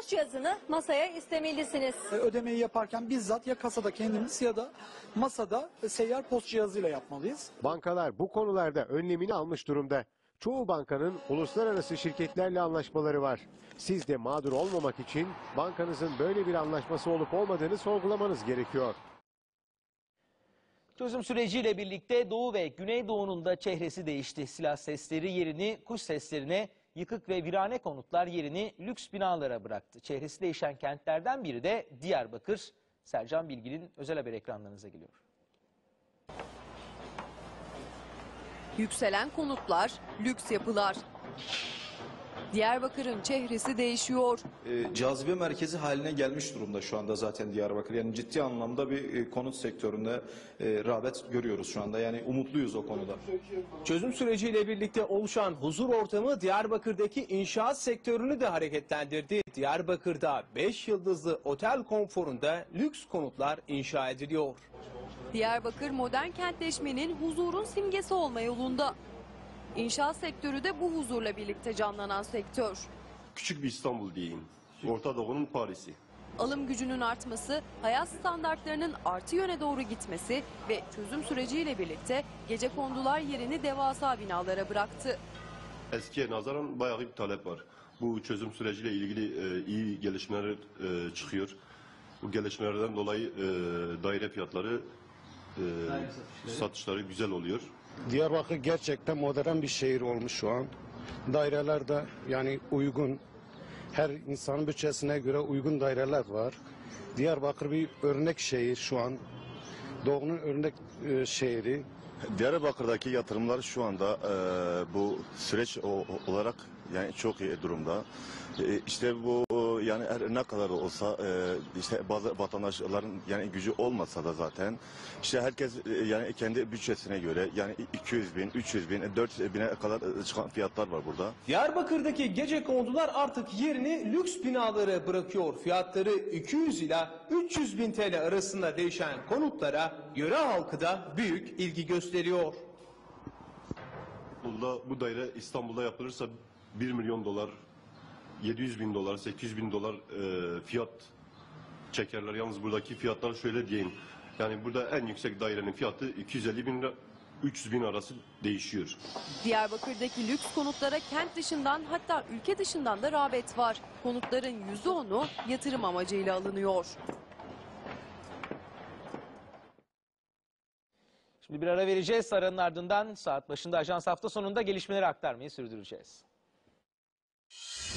POS cihazını masaya istemelisiniz. E, Ödemeyi yaparken bizzat ya kasada kendimiz ya da masada e, seyyar post cihazıyla yapmalıyız. Bankalar bu konularda önlemini almış durumda. Çoğu bankanın uluslararası şirketlerle anlaşmaları var. Siz de mağdur olmamak için bankanızın böyle bir anlaşması olup olmadığını sorgulamanız gerekiyor. Çözüm süreciyle birlikte Doğu ve Güneydoğu'nun da çehresi değişti. Silah sesleri yerini kuş seslerine, yıkık ve virane konutlar yerini lüks binalara bıraktı. Çehresi değişen kentlerden biri de Diyarbakır. Sercan Bilgin'in özel haber ekranlarınıza geliyor. Yükselen konutlar, lüks yapılar. Diyarbakır'ın çehresi değişiyor. e, cazibe merkezi haline gelmiş durumda şu anda zaten Diyarbakır. Yani ciddi anlamda bir e, konut sektöründe e, rağbet görüyoruz şu anda. Yani umutluyuz o konuda. Çözüm süreciyle birlikte oluşan huzur ortamı Diyarbakır'daki inşaat sektörünü de hareketlendirdi. Diyarbakır'da 5 yıldızlı otel konforunda lüks konutlar inşa ediliyor. Diyarbakır modern kentleşmenin huzurun simgesi olma yolunda. İnşaat sektörü de bu huzurla birlikte canlanan sektör. küçük bir İstanbul diyeyim. Orta Doğu'nun Paris'i. Alım gücünün artması, hayat standartlarının artı yöne doğru gitmesi ve çözüm süreciyle birlikte gece kondular yerini devasa binalara bıraktı. Eskiye nazaran bayağı bir talep var. Bu çözüm süreciyle ilgili e, iyi gelişmeler e, çıkıyor. Bu gelişmelerden dolayı e, daire fiyatları, e, satışları güzel oluyor. Diyarbakır gerçekten modern bir şehir olmuş şu an. Daireler de yani uygun. Her insanın bütçesine göre uygun daireler var. Diyarbakır bir örnek şehir şu an. Doğu'nun örnek e, şehri. Diyarbakır'daki yatırımlar şu anda e, bu süreç o- olarak yani çok iyi durumda. E, işte bu e, yani her ne kadar olsa e, işte bazı vatandaşların yani gücü olmasa da zaten işte herkes e, yani kendi bütçesine göre yani 200 bin, 300 bin, 400 bine kadar çıkan fiyatlar var burada. Diyarbakır'daki gece kondular artık yerini lüks binalara bırakıyor. Fiyatları 200 ila 300 bin TL arasında değişen konutlara yöre halkı da büyük ilgi gösteriyor. Burada bu daire İstanbul'da yapılırsa 1 milyon dolar, 700 bin dolar, 800 bin dolar e, fiyat çekerler. Yalnız buradaki fiyatlar şöyle diyeyim. Yani burada en yüksek dairenin fiyatı 250 bin lira, 300 bin arası değişiyor. Diyarbakır'daki lüks konutlara kent dışından hatta ülke dışından da rağbet var. Konutların %10'u yatırım amacıyla alınıyor. Şimdi bir ara vereceğiz. Aranın ardından saat başında ajans hafta sonunda gelişmeleri aktarmayı sürdüreceğiz. you